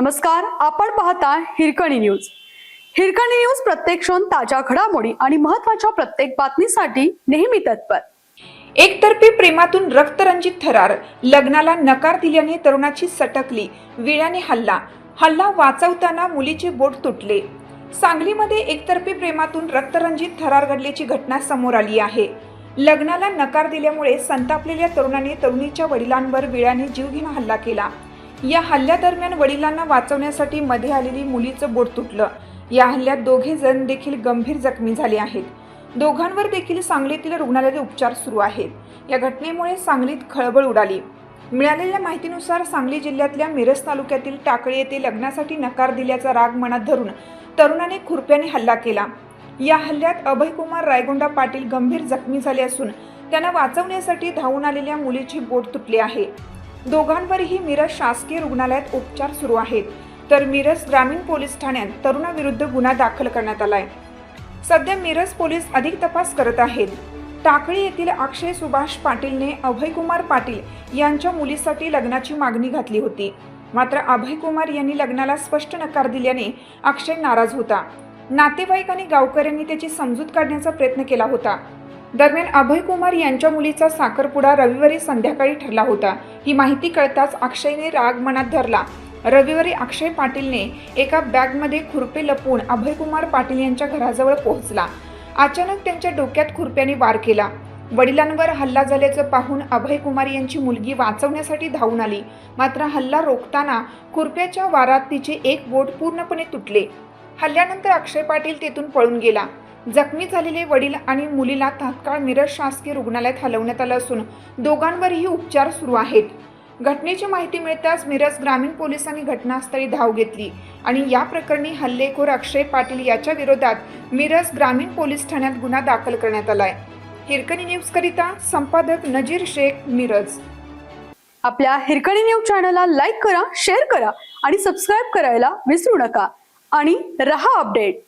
नमस्कार आपण पाहता हिरकणी न्यूज. हिरकणी न्यूज प्रत्येक क्षण ताज्या घडामोडी आणि महत्त्वाच्या प्रत्येक बातमीसाठी नेहमी तत्पर. एकतर्फी प्रेमातून रक्तरंजित थरार लग्नाला नकार दिल्याने तरुणाची सटकली विळ्याने हल्ला हल्ला वाचवताना मुलीचे बोट तुटले. सांगलीमध्ये एकतर्फी प्रेमातून रक्तरंजित थरार घडल्याची घटना समोर आली आहे. लग्नाला नकार दिल्यामुळे संतापलेल्या तरुणाने तरुणीच्या वडिलांवर विळ्याने जीवघेणा हल्ला केला. या हल्ल्यादरम्यान वडिलांना वाचवण्यासाठी मध्ये आलेली मुलीचं बोट तुटलं. या हल्ल्यात दोघे जण देखील गंभीर जखमी झाले आहेत. दोघांवर देखील सांगलीतील रुग्णालयात उपचार सुरू आहेत. या घटनेमुळे सांगलीत खळबळ उडाली. मिळालेल्या माहितीनुसार सांगली जिल्ह्यातल्या मिरज तालुक्यातील टाकळी येथे लग्नासाठी नकार दिल्याचा राग मनात धरून तरुणाने खुरप्याने हल्ला केला. या हल्ल्यात अभयकुमार रायगोंडा पाटील गंभीर जखमी झाले असून त्यांना वाचवण्यासाठी धावून आलेल्या मुलीची बोट तुटली आहे. दोघांवरही मिरज शासकीय रुग्णालयात उपचार सुरू आहेत. तर मिरज ग्रामीण पोलीस ठाण्यात तरुणाविरुद्ध गुन्हा दाखल करण्यात आलाय. सध्या मिरज पोलीस अधिक तपास करत आहेत. टाकळी येथील अक्षय सुभाष पाटीलने अभयकुमार पाटील यांच्या मुलीसाठी लग्नाची मागणी घातली होती. मात्र अभयकुमार यांनी लग्नाला स्पष्ट नकार दिल्याने अक्षय नाराज होता. नातेवाईक आणि गावकऱ्यांनी त्याची समजूत काढण्याचा प्रयत्न केला होता. दरम्यान अभय कुमार यांच्या मुलीचा साखरपुडा रविवारी संध्याकाळी ठरला होता. ही माहिती कळताच अक्षयने राग मनात धरला. रविवारी अक्षय पाटीलने एका बॅगमध्ये खुरपे लपवून अभयकुमार पाटील यांच्या घराजवळ पोहोचला. अचानक त्यांच्या डोक्यात खुरप्याने वार केला. वडिलांवर हल्ला झाल्याचं पाहून अभय कुमार यांची मुलगी वाचवण्यासाठी धावून आली. मात्र हल्ला रोखताना खुरप्याच्या वारात तिचे एक बोट पूर्णपणे तुटले. हल्ल्यानंतर अक्षय पाटील तेथून पळून गेला. जखमी झालेले वडील आणि मुलीला तात्काळ मिरज शासकीय रुग्णालयात हलवण्यात आलं असून दोघांवरही उपचार सुरू आहेत. घटनेची माहिती मिळताच मिरज ग्रामीण पोलिसांनी घटनास्थळी धाव घेतली आणि या प्रकरणी हल्लेखोर अक्षय पाटील याच्या विरोधात मिरज ग्रामीण पोलीस ठाण्यात गुन्हा दाखल करण्यात आलाय. हिरकणी न्यूज करिता संपादक नजीर शेख मिरज. आपल्या हिरकणी न्यूज चॅनलला लाईक करा शेअर करा आणि सबस्क्राईब करायला विसरू नका. आणि रहा अपडेट.